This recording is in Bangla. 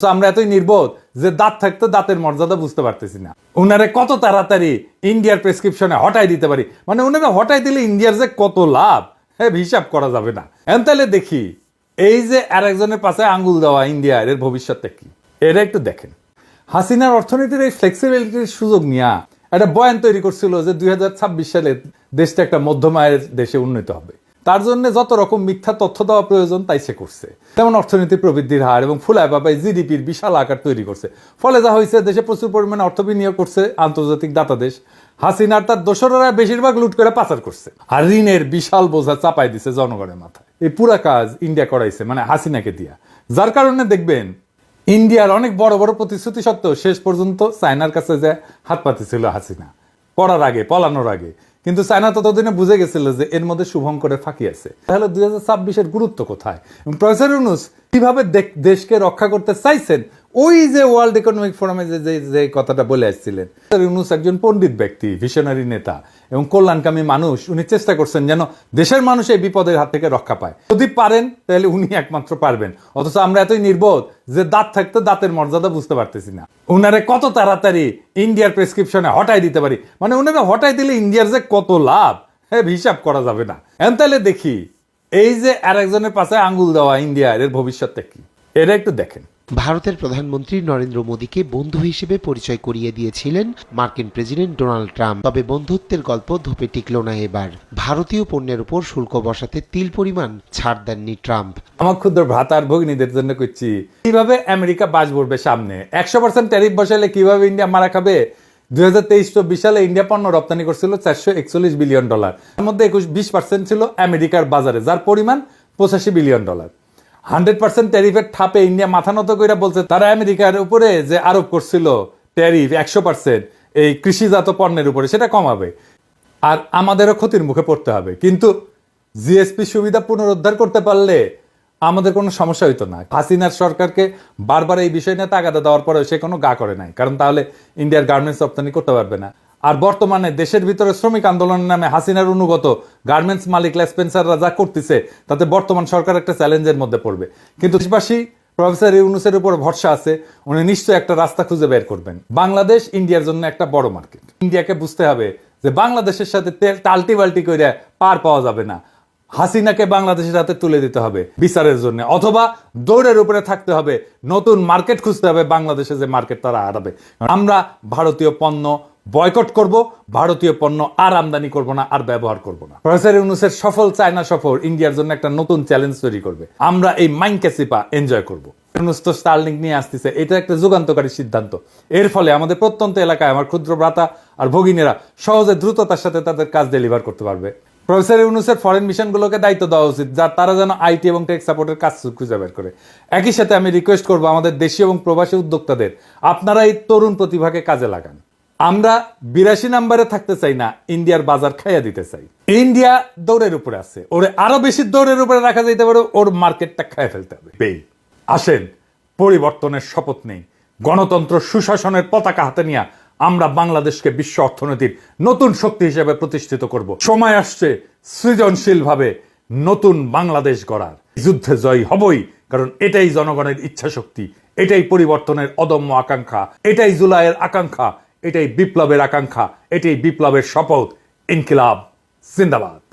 তো আমরা এতই নির্বোধ যে দাঁত থাকতে দাঁতের মর্যাদা বুঝতে পারতেছি না। উনারে কত তাড়াতাড়ি ইন্ডিয়ার প্রেসক্রিপশনে হটাই দিতে পারি। মানে উনারা হটাই দিলে ইন্ডিয়ার যে কত লাভ হ্যাঁ হিসাব করা যাবে না। এখন তাহলে দেখি, এই যে আরেকজনের পাশে আঙ্গুল দেওয়া ইন্ডিয়ার এর ভবিষ্যৎটা কি? এটা একটু দেখেন। হাসিনার অর্থনীতির এই ফ্লেক্সিবিলিটির সুযোগ নিয়ে একটা বয়ান তৈরি করছিল যে দুই হাজার ছাব্বিশ সালে দেশটা একটা মধ্যম আয়ের দেশে উন্নীত হবে। তার জন্য যত রকম মিথ্যা তথ্য দেওয়া প্রয়োজন, তাই সে করছে। যেমন অর্থনীতি প্রবৃদ্ধির হার এবং ফুলায় বাবায় জিডিপির বিশাল আকার তৈরি করছে। ফলে যা হয়েছে, দেশে প্রচুর পরিমাণে অর্থ বিনিয়োগ করছে আন্তর্জাতিক দাতা দেশ। হাসিনার তার দোসররা বেশিরভাগ লুট করে পাচার করছে। আর ঋণের বিশাল বোঝা চাপাই দিছে জনগণের মাথায়। এই পুরা কাজ ইন্ডিয়া করাইছে মানে হাসিনাকে দিয়া। যার কারণে দেখবেন, ইন্ডিয়ার অনেক বড় বড় প্রতিশ্রুতি সত্ত্বেও শেষ পর্যন্ত চায়নার কাছে যে হাত পাতিছিল হাসিনা। পড়ার আগে, পলানোর আগে। কিন্তু চায়না ততদিনে বুঝে গেছিল যে এর মধ্যে শুভঙ্করের ফাঁকি আছে। তাহলে দুই হাজার ছাব্বিশের গুরুত্ব কোথায়? এবং প্রফেসর ইউনুস কীভাবে দেশকে রক্ষা করতে চাইছেন ওই যে ওয়ার্ল্ড ইকোনমিক ফোরামে যে যে- কথাটা বলে আসছিলেন ইউনুস একজন পণ্ডিত ব্যক্তি ভিশনারি নেতা এবং কল্যাণকামী মানুষ, উনি চেষ্টা করছেন যেন দেশের মানুষ এই বিপদের হাত থেকে রক্ষা পায়। যদি পারেন, তাহলে উনি একমাত্র পারবেন। অথচ আমরা এতই নির্বোধ যে দাঁত থাকতে দাঁতের মর্যাদা বুঝতে পারতেছি না। উনারে কত তাড়াতাড়ি ইন্ডিয়ার প্রেসক্রিপশনে হটাই দিতে পারি। মানে উনারা হটাই দিলে ইন্ডিয়ার যে কত লাভ হ্যাঁ হিসাব করা যাবে না। এখন তাহলে দেখি, এই যে আরেকজনের পাশে আঙ্গুল দেওয়া ইন্ডিয়ার এর ভবিষ্যৎটা কি? এটা একটু দেখেন। ভারতের প্রধানমন্ত্রী নরেন্দ্র মোদীকে বন্ধু হিসেবে পরিচয় করিয়ে দিয়েছিলেন মার্কিন প্রেসিডেন্ট ডোনাল্ড ট্রাম্প। তবে বন্ধুত্বের গল্প ধোপে টিকল না এবার। ভারতীয় পণ্যের উপর শুল্ক বসাতে তিল পরিমাণ ছাড় দেননি ট্রাম্প। আমার ক্ষুদ্র ভ্রাতার ভগিনীদের জন্য করছি। কীভাবে আমেরিকা বাস পড়বে সামনে? একশো পার্সেন্ট ট্যারিফ বসালে কীভাবে ইন্ডিয়া মারা খাবে? দুই হাজার তেইশ চব্বিশ সালে ইন্ডিয়া পণ্য রপ্তানি করছিল চারশো একচল্লিশ বিলিয়ন ডলার। তার মধ্যে একুশ বিশ পার্সেন্ট ছিল আমেরিকার বাজারে, যার পরিমাণ পঁচাশি বিলিয়ন ডলার। হান্ড্রেড পার্সেন্ট ট্যারিফের ঠাপে ইন্ডিয়া মাথা নত করে বলছে, তারা আমেরিকার উপরে যে আরোপ করছিল ট্যারিফ একশো পার্সেন্ট, এই কৃষিজাত পণ্যের উপরে, সেটা কমাবে। আর আমাদেরও ক্ষতির মুখে পড়তে হবে। কিন্তু জিএসপি সুবিধা পুনরুদ্ধার করতে পারলে আমাদের কোনো সমস্যা হইতো না। হাসিনার সরকারকে বারবার এই বিষয় নিয়ে তাগাদা দেওয়ার পরে সে কোনো গা করে নাই। কারণ তাহলে ইন্ডিয়ার গার্মেন্টস রপ্তানি করতে পারবে না। আর বর্তমানে দেশের ভিতরে শ্রমিক আন্দোলনের নামে হাসিনার অনুগত গার্মেন্টস মালিক স্পেন্সাররা যা করতেছে, তাতে বর্তমান সরকার একটা চ্যালেঞ্জের মধ্যে পড়বে। কিন্তু দেশবাসী, প্রফেসর ইউনুসের উপর ভরসা আছে, উনি নিশ্চয়ই একটা রাস্তা খুঁজে বের করবেন। বাংলাদেশ ইন্ডিয়ার জন্য একটা বড় মার্কেট। ইন্ডিয়াকে বুঝতে হবে যে বাংলাদেশের সাথে তেল, টাল্টি বাল্টি করে পার পাওয়া যাবে না। হাসিনাকে বাংলাদেশের হাতে তুলে দিতে হবে বিচারের জন্য, অথবা দৌড়ের উপরে থাকতে হবে। নতুন মার্কেট খুঁজতে হবে বাংলাদেশে যে মার্কেট তারা হারাবে। আমরা ভারতীয় পণ্য বয়কট করব, ভারতীয় পণ্য আর আমদানি করব না, আর ব্যবহার করব না। প্রফেসর ইউনুসের সফল চায়না সফর ইন্ডিয়ার জন্য একটা নতুন চ্যালেঞ্জ তৈরি করবে। আমরা এই মাইনক্যাসিপা এনজয় করব। ইউনুস তো স্টার্লিং নিয়ে আসতেছে, এটা একটা যুগান্তকারী সিদ্ধান্ত। এর ফলে আমাদের প্রত্যন্ত এলাকায় আমার ক্ষুদ্র ভ্রাতা আর ভগিনীরা সহজে দ্রুততার সাথে তাদের কাজ ডেলিভার করতে পারবে। প্রফেসর ইউনুসের ফরেন মিশনগুলোকে দায়িত্ব দেওয়া উচিত, যা তারা যেন আইটি এবং টেক সাপোর্টের কাজ খুঁজে বের করে। একই সাথে আমি রিকোয়েস্ট করব আমাদের দেশীয় এবং প্রবাসী উদ্যোক্তাদের, আপনারা এই তরুণ প্রতিভাকে কাজে লাগান। আমরা বিরাশি নাম্বারে থাকতে চাই না ইন্ডিয়ার বাজার খাইয়া দিতে চাই। ইন্ডিয়া দৌড়ের উপরে আছে। ওরে আরও বেশি দৌড়ের উপরে রাখা যাইতে পারে ওর মার্কেটটা খাইয়া ফেলতে হবে। পেই আসেন পরিবর্তনের শপথ নেই। গণতন্ত্র সুশাসনের পতাকা হাতে নিয়ে আমরা বাংলাদেশকে বিশ্ব অর্থনীতির নতুন শক্তি হিসেবে প্রতিষ্ঠিত করব। সময় আসছে সৃজনশীলভাবে নতুন বাংলাদেশ গড়ার। যুদ্ধে জয় হবই কারণ এটাই জনগণের ইচ্ছা শক্তি এটাই পরিবর্তনের অদম্য আকাঙ্ক্ষা এটাই জুলাইয়ের আকাঙ্ক্ষা এটাই বিপ্লবের আকাঙ্ক্ষা এটাই বিপ্লবের শপথ। ইনকিলাব জিন্দাবাদ।